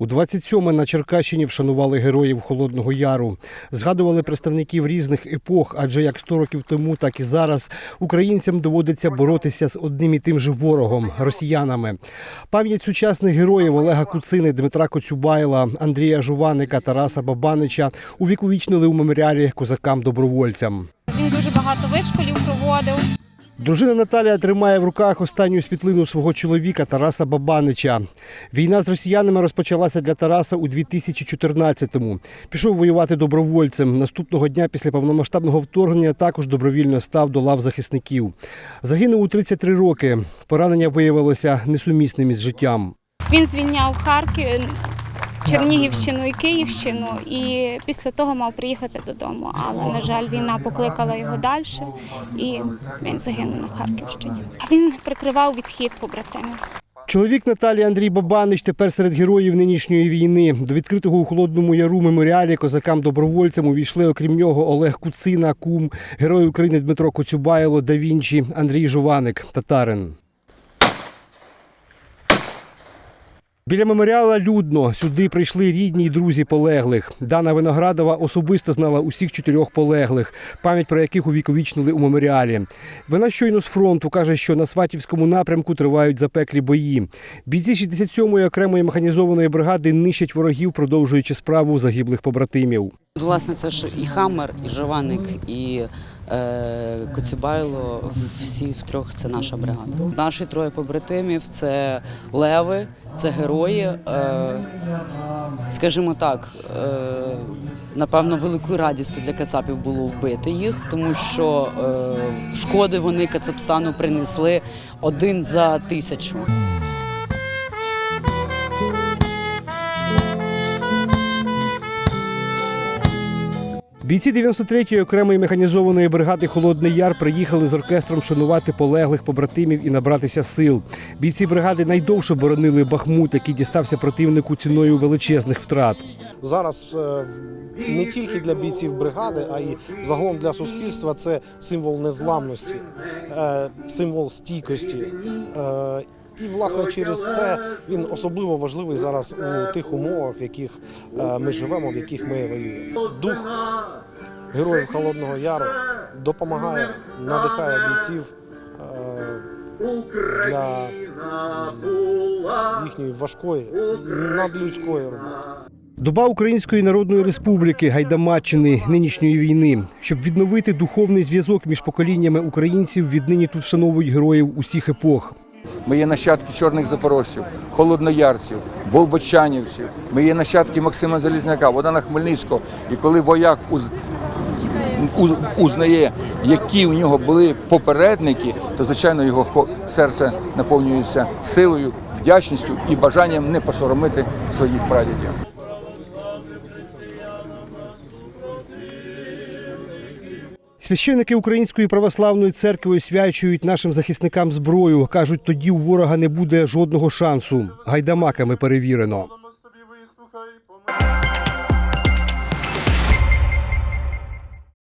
У 27-ме на Черкащині вшанували героїв Холодного Яру. Згадували представників різних епох, адже як 100 років тому, так і зараз українцям доводиться боротися з одним і тим же ворогом росіянами. Пам'ять сучасних героїв Олега Куцини, Дмитра Коцюбайла, Андрія Жуваника, Тараса Бабанича увіковічнили у меморіалі козакам-добровольцям. Він дуже багато вишколів проводив. Дружина Наталія тримає в руках останню світлину свого чоловіка Тараса Бабанича. Війна з росіянами розпочалася для Тараса у 2014-му. Пішов воювати добровольцем. Наступного дня після повномасштабного вторгнення також добровільно став до лав захисників. Загинув у 33 роки. Поранення виявилося несумісним із життям. Він звільняв Харків, Чернігівщину і Київщину, і після того мав приїхати додому. Але, на жаль, війна покликала його далі, і він загинув на Харківщині. Він прикривав відхід побратимів. Чоловік Наталії Андрій Бабанич тепер серед героїв нинішньої війни. До відкритого у холодному яру меморіалі козакам-добровольцям увійшли, окрім нього, Олег Куцина, Кум, герой України Дмитро Коцюбайло, Да Вінчі, Андрій Жуваник, татарин. Біля меморіала людно. Сюди прийшли рідні й друзі полеглих. Дана Виноградова особисто знала усіх чотирьох полеглих, пам'ять про яких увіковічнили у меморіалі. Вона щойно з фронту каже, що на Сватівському напрямку тривають запеклі бої. Бійці 67-ї окремої механізованої бригади нищать ворогів, продовжуючи справу загиблих побратимів. Власне, це ж і Хаммер, і Жованик, і е, Коцюбайло. Всі втрьох це наша бригада. Наші троє побратимів це леви, це герої. Е, скажімо так, е, напевно, великою радістю для кацапів було вбити їх, тому що е, шкоди вони Кацапстану принесли один за тисячу. Бійці 93-ї окремої механізованої бригади Холодний Яр приїхали з оркестром шанувати полеглих побратимів і набратися сил. Бійці бригади найдовше боронили Бахмут, який дістався противнику ціною величезних втрат. зараз е, не тільки для бійців бригади, а й загалом для суспільства це символ незламності, е, символ стійкості. І, власне, через це він особливо важливий зараз у тих умовах, в яких е, ми живемо, в яких ми воюємо. Дух героїв Холодного Яру допомагає, надихає бійців е, для їхньої важкої, надлюдської роботи. Доба Української Народної Республіки, Гайдамаччини, нинішньої війни. Щоб відновити духовний зв'язок між поколіннями українців, віднині тут вшановують героїв усіх епох. Ми є нащадки чорних запорожців, холодноярців, болбочанівців. Ми є нащадки Максима Залізняка, Богдана Хмельницького. І коли вояк уз... уз- узнає, які у нього були попередники, то звичайно його серце наповнюється силою, вдячністю і бажанням не посоромити своїх прадідів. Священники Української православної церкви освячують нашим захисникам зброю. кажуть, тоді у ворога не буде жодного шансу. Гайдамаками перевірено.